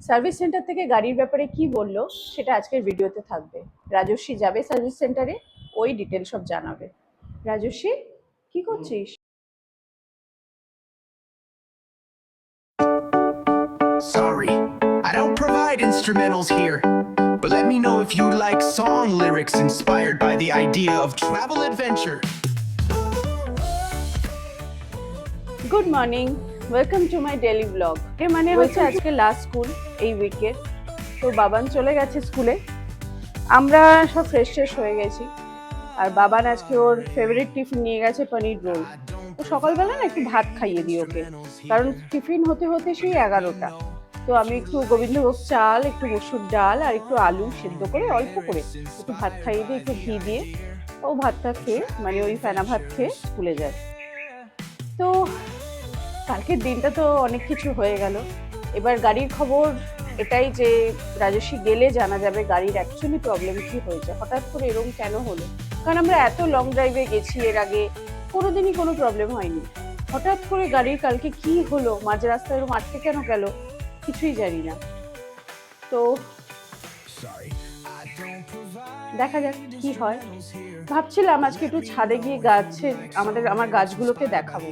Service centre থেকে গাড়ির ব্যাপারে কি বলল সেটা আজকের ভিডিওতে থাকবে রাজস্বী যাবে সার্ভিস সেন্টারে ওই ডিটেল সব জানাবে রাজস্বী কি করছিস Sorry, I don't provide instrumentals here. But let me know if you like song lyrics inspired by the idea of travel adventure. Good morning welcome to my daily blog এর মানে হচ্ছে আজকে লাস্ট স্কুল এই উইকের তো বাবান চলে গেছে স্কুলে আমরা সব ফ্রেশ ট্রেশ হয়ে গেছি। আর বাবান আজকে ওর ফেভারিট টিফিন নিয়ে গেছে পনির রোল তো সকালবেলা না একটু ভাত খাইয়ে দিই ওকে। কারণ টিফিন হতে হতে সেই এগারোটা। তো আমি একটু গোবিন্দভোগ চাল একটু মসুর ডাল আর একটু আলু সেদ্ধ করে অল্প করে একটু ভাত খাইয়ে দিয়ে একটু ঘি দিয়ে ও ভাতটা খেয়ে মানে ওই ফেনা ভাত খেয়ে স্কুলে যায়। তো কালকের দিনটা তো অনেক কিছু হয়ে গেল। এবার গাড়ির খবর এটাই যে রাজস্বী গেলে জানা যাবে গাড়ির অ্যাকচুয়ালি প্রবলেম কি হয়েছে। হঠাৎ করে এরকম কেন হলো? কারণ আমরা এত লং ড্রাইভে গেছি এর আগে, কোনোদিনই কোনো প্রবলেম হয়নি। হঠাৎ করে গাড়ির কালকে কি হলো? মাঝ রাস্তায় এরকম আটকে কেন গেল? কিছুই জানি না। তো দেখা যাক কি হয়। ভাবছিলাম আজকে একটু ছাদে গিয়ে গাছের আমাদের, আমার গাছগুলোকে দেখাবো।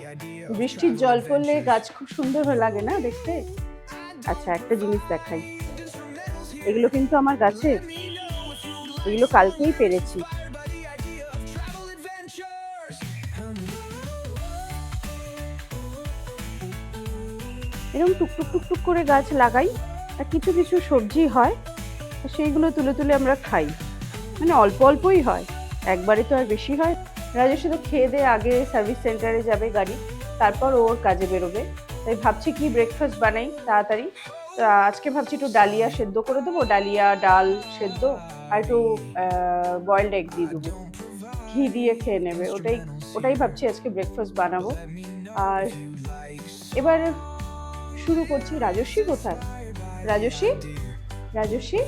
বৃষ্টির জল পড়লে গাছ খুব সুন্দর লাগে না দেখতে? আচ্ছা একটা জিনিস দেখাই। এগুলো কিন্তু আমার গাছে। এগুলো কালকেই পেরেছি। এরকম টুকটুক টুকটুক করে গাছ লাগাই আর কিছু কিছু সবজি হয় সেইগুলো তুলে তুলে আমরা খাই। মানে অল্প অল্পই হয়। একবারে তো আর বেশি হয়। রাজস্বী তো খেয়ে দিয়ে আগে সার্ভিস সেন্টারে যাবে গাড়ি। তারপর ওর কাজে বেরোবে। তাই ভাবছি কি ব্রেকফাস্ট বানাই তাড়াতাড়ি। আজকে ভাবছি একটু ডালিয়া সেদ্ধ করে দেবো। ডালিয়া, ডাল সেদ্ধ আর একটু বয়েলড এগ দিয়ে দেবো। ঘি দিয়ে খেয়ে নেবে। ওটাই ওটাই ভাবছি আজকে ব্রেকফাস্ট বানাবো। আর এবার শুরু করছি। রাজস্বী কোথায়? রাজস্বী রাজস্বী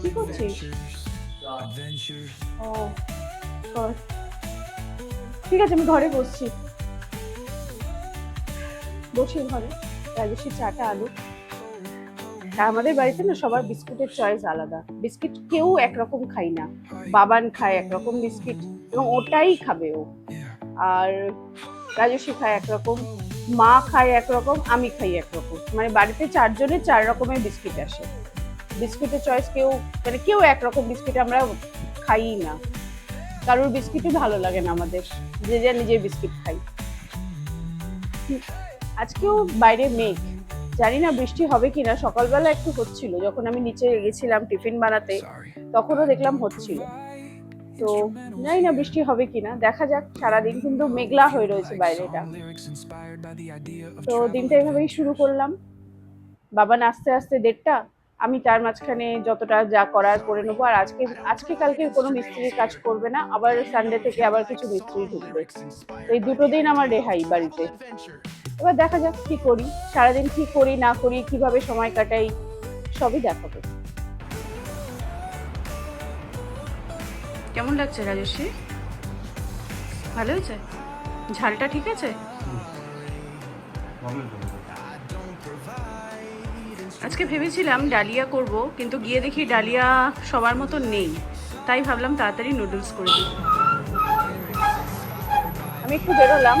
কি করছিস? ও ঠিক আছে, আমি ঘরে বসছি। বসি ঘরে রাজস্বী চাটা আলু। আমাদের বাড়িতে না সবার বিস্কুটের চয়েস আলাদা। বিস্কিট কেউ একরকম খাই না। বাবান খায় একরকম বিস্কিট এবং ওটাই খাবে ও। আর রাজস্বী খায় একরকম, মা খায় একরকম, আমি খাই একরকম। মানে বাড়িতে চারজনের চার রকমের বিস্কিট আসে। বিস্কুটের চয়েস কেউ মানে কেউ একরকম বিস্কিট আমরা খাই না। কারোর বিস্কিটই ভালো লাগে না আমাদের, যে যে নিজের বিস্কিট খাই। আজকেও বাইরে মেঘ। জানি না বৃষ্টি হবে কিনা সকালবেলা একটু হচ্ছিল। যখন আমি নিচে গেছিলাম টিফিন বানাতে তখনও দেখলাম হচ্ছিল। তো জানি না বৃষ্টি হবে কিনা দেখা যাক সারাদিন কিন্তু মেঘলা হয়ে রয়েছে বাইরেটা। তো দিনটা এভাবেই শুরু করলাম। বাবা আস্তে আস্তে দেড়টা আমি তার মাঝখানে যতটা যা করার করে নেব আর আজকে আজকে কালকে কোনো মিস্ত্রির কাজ করবে না আবার সানডে থেকে আবার কিছু মিস্ত্রি ঢুকবে। এই দুটো দিন আমার রেহাই বাড়িতে। এবার দেখা যাক কি করি সারাদিন কি করি না করি কীভাবে সময় কাটাই সবই দেখাবো। কেমন লাগছে রাজস্বী ভালো হয়েছে? ঝালটা ঠিক আছে? আজকে ভেবেছিলাম ডালিয়া করব কিন্তু গিয়ে দেখি ডালিয়া সবার মতো নেই। তাই ভাবলাম তাড়াতাড়ি নুডলস করে দিই। আমি একটু বেরোলাম।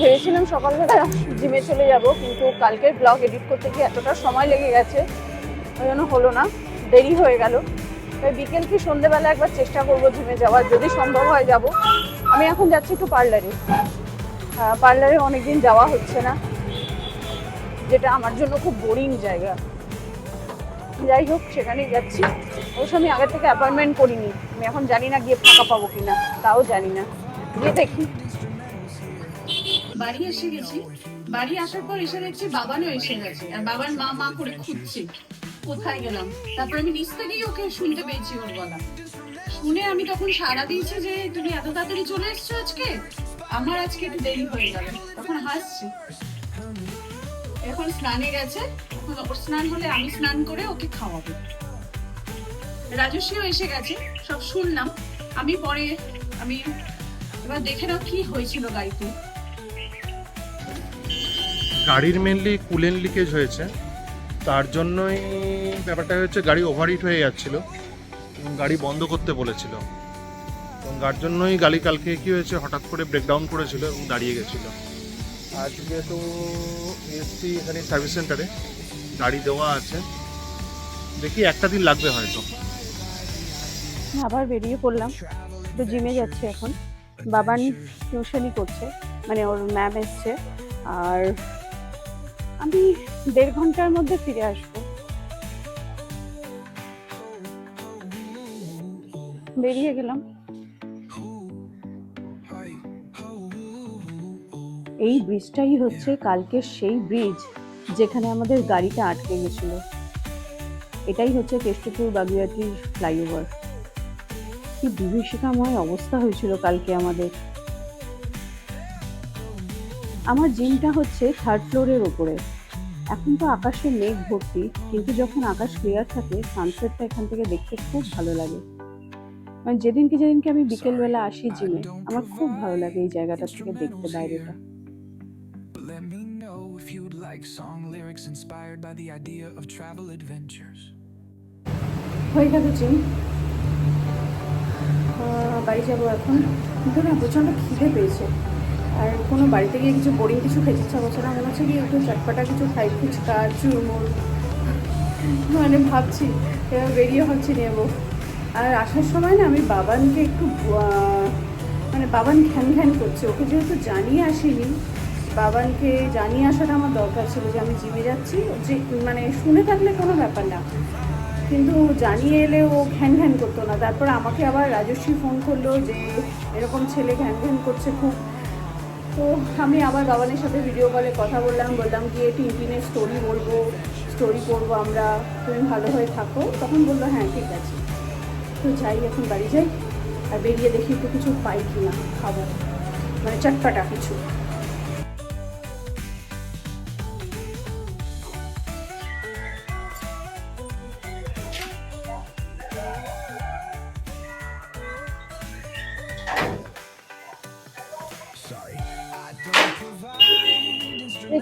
ভেবেছিলাম সকালবেলা জিমে চলে যাব, কিন্তু কালকের ব্লগ এডিট করতে গিয়ে এতটা সময় লেগে গেছে, ওই জন্য হলো না, দেরি হয়ে গেল। তাই বিকেল কি সন্ধেবেলা একবার চেষ্টা করব জিমে যাওয়ার, যদি সম্ভব হয় যাব। আমি এখন যাচ্ছি একটু পার্লারে। পার্লারে অনেকদিন যাওয়া হচ্ছে না, যেটা আমার জন্য খুব বোরিং জায়গা। যাই হোক, সেখানেই যাচ্ছি। অবশ্য আমি আগে থেকে অ্যাপয়েন্টমেন্ট করিনি। আমি এখন জানি না গিয়ে ফাঁকা পাবো কিনা, তাও জানি না। গিয়ে দেখি। বাড়ি এসে গেছি। বাড়ি আসার পর এসে দেখছি বাবানও এসে গেছে। আর বাবার মা মা করে খুঁজছে, কোথায় গেলাম? তারপর আমি নিচ থেকেই ওকে শুনতে পেয়েছি ওর গলা। শুনে আমি তখন সারা দিয়েছি যে, তুমি এত তাড়াতাড়ি চলে এসছো আজকে? আমার আজকে একটু দেরি হয়ে গেল। তখন হাসছি। এখন স্নানে গেছে। এখন ওর স্নান হলে আমি স্নান করে ওকে খাওয়াবো। রাজস্বীও এসে গেছে, সব শুনলাম। আমি পরে, আমি এবার দেখে নাও কি হয়েছিল গাড়িতে। গাড়ির মেনলি কুলেন লিকেজ হয়েছে। তার জন্যই ব্যাপারটা হচ্ছে গাড়ি ওভারহিট হয়ে যাচ্ছিল গাড়ি বন্ধ করতে বলেছিল। এবং তার জন্যই গাড়ি কালকে কি হয়েছে, হঠাৎ করে ব্রেকডাউন করেছিল এবং দাঁড়িয়ে গেছিল। আজকে তো এসছি এখানে সার্ভিস সেন্টারে গাড়ি দেওয়া আছে। দেখি একটা দিন লাগবে হয়তো। আবার বেরিয়ে পড়লাম। তো জিমে যাচ্ছে এখন। বাবান টিউশনই করছে। মানে ওর ম্যাম এসছে। আর আমি দেড় ঘণ্টার মধ্যে ফিরে আসব। বেরিয়ে গেলাম। এই ব্রিজটাই হচ্ছে কালকের সেই ব্রিজ যেখানে আমাদের গাড়িটা আটকে গেছিল। এটাই হচ্ছে কেষ্টপুর বাগুইয়াটির ফ্লাইওভার কি বিভীষিকাময় অবস্থা হয়েছিল কালকে আমাদের। আমার জিমটা হচ্ছে থার্ড ফ্লোরের ওপরে এখন তো আকাশে মেঘ ভর্তি কিন্তু যখন আকাশ ক্লিয়ার থাকে সানসেটটা এখান থেকে দেখতে খুব ভালো লাগে। মানে যেদিনকে যেদিনকে আমি বিকেলবেলা আসি জিমে আমার খুব ভালো লাগে এই জায়গাটা থেকে দেখতে বাইরেটা। Let me know if you'd like song lyrics inspired by the idea of travel adventures. হয়ে গেল জিম। বাড়ি যাব এখন। কিন্তু না প্রচণ্ড খিদে পেয়েছে। আর কোনো বাড়িতে গিয়ে কিছু বোরিং কিছু খেতে ইচ্ছা করছে না, মনে হচ্ছে কি একটু চটপাটা কিছু খাই ফুচকা চুরমুর মানে ভাবছি, এবার বেরিয়ে ভাবছি নেব। আর আসার সময় না আমি বাবানকে একটু মানে বাবান ঘ্যান ঘ্যান করছে, ওকে যেহেতু জানিয়ে আসিনি, বাবানকে জানিয়ে আসাটা আমার দরকার ছিল যে আমি জিমে যাচ্ছি, যে মানে শুনে থাকলে কোনো ব্যাপার না। কিন্তু জানিয়ে এলে ও ঘ্যান ঘ্যান করতো না, তারপর আমাকে আবার রাজস্বী ফোন করল যে এরকম ছেলে ঘ্যান ঘ্যান করছে খুব। তো আমি আবার বাবানের সাথে ভিডিও কলে কথা বললাম বললাম গিয়ে টিনটিনের স্টোরি বলব স্টোরি করব আমরা, তুমি ভালো হয়ে থাকো। তখন বলল হ্যাঁ ঠিক আছে। তো যাই, এখন বাড়ি যাই, আর বেরিয়ে দেখি একটু কিছু পাই কি না খাবার মানে চটপাটা কিছু।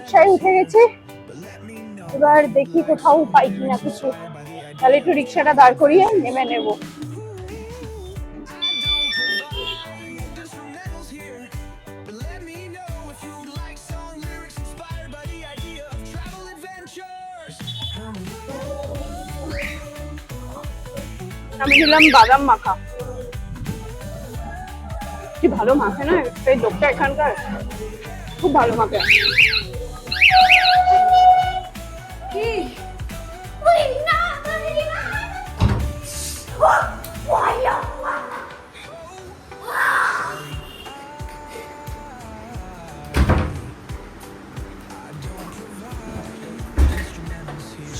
রিক্সায় উঠে গেছে। এবার দেখি কোথাও পাই কি না কিছু। তাহলে একটু রিক্সাটা দাঁড় করিয়ে নেমে নেব। আমি দিলাম বাদাম মাখা। কি ভালো মাখে না? লোকটা এখানকার। খুব ভালো মাখে।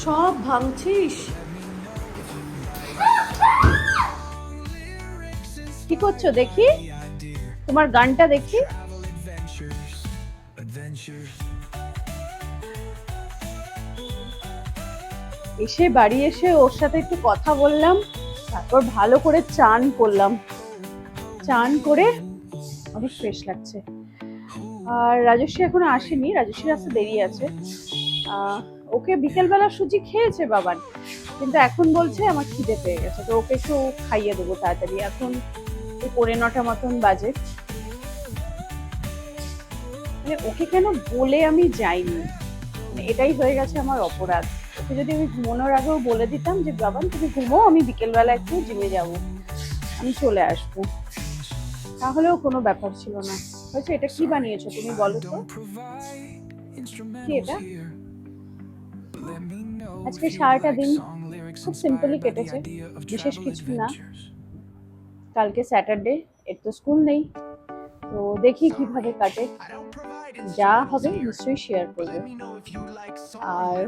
সব ভাঙছিস? কি করছ দেখি? তোমার গানটা দেখি? এসে বাড়ি এসে ওর সাথে একটু কথা বললাম, তারপর ভালো করে চান করলাম। চান করে অনেক ফ্রেশ লাগছে। আর রাজস্বী এখনও আসেনি রাজস্বীর আসতে দেরি আছে। ওকে বিকেলবেলা সুজি খেয়েছে বাবান, কিন্তু এখন বলছে আমার খিদে পেয়ে গেছে, তো ওকে একটু খাইয়ে দেবো তাড়াতাড়ি। এখন পৌনে নটা মতন বাজে। মানে ওকে কেন বলে আমি যাইনি? মানে এটাই হয়ে গেছে আমার অপরাধ। যদি আমি ঘুমানোর আগেও বলে দিতাম যে, বাবান, তুমি ঘুমো, আমি বিকেলবেলা একটু জিমে যাব আমি চলে আসব তাহলেও কোনো ব্যাপার ছিল না হয়েছে, এটা কি বানিয়েছো তুমি বলো তো instrumentals এটা? আজকে সারাটা দিন খুব the কেটেছে। বিশেষ কিছু না। কালকে স্যাটারডে এর তো স্কুল নেই তো দেখি কীভাবে কাটে। যা হবে নিশ্চয়ই শেয়ার করব। আর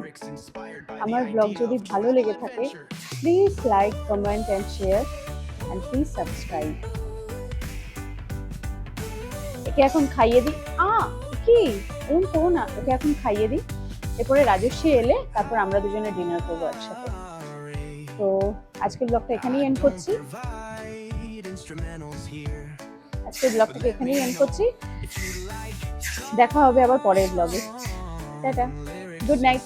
আমার ব্লগ যদি ভালো লেগে থাকে please like comment and share and please subscribe একে এখন খাইয়ে দিই। আ, কি? এরকম করো না ওকে এখন খাইয়ে দিই। এরপরে রাজস্বী এলে তারপর আমরা দুজনে ডিনার করব একসাথে। তো আজকের ব্লগটা এখানেই এন্ড করছি। Here. ব্লগটাকে এখানেই এন্ড করছি। দেখা হবে আবার পরের ব্লগে টাটা। Good night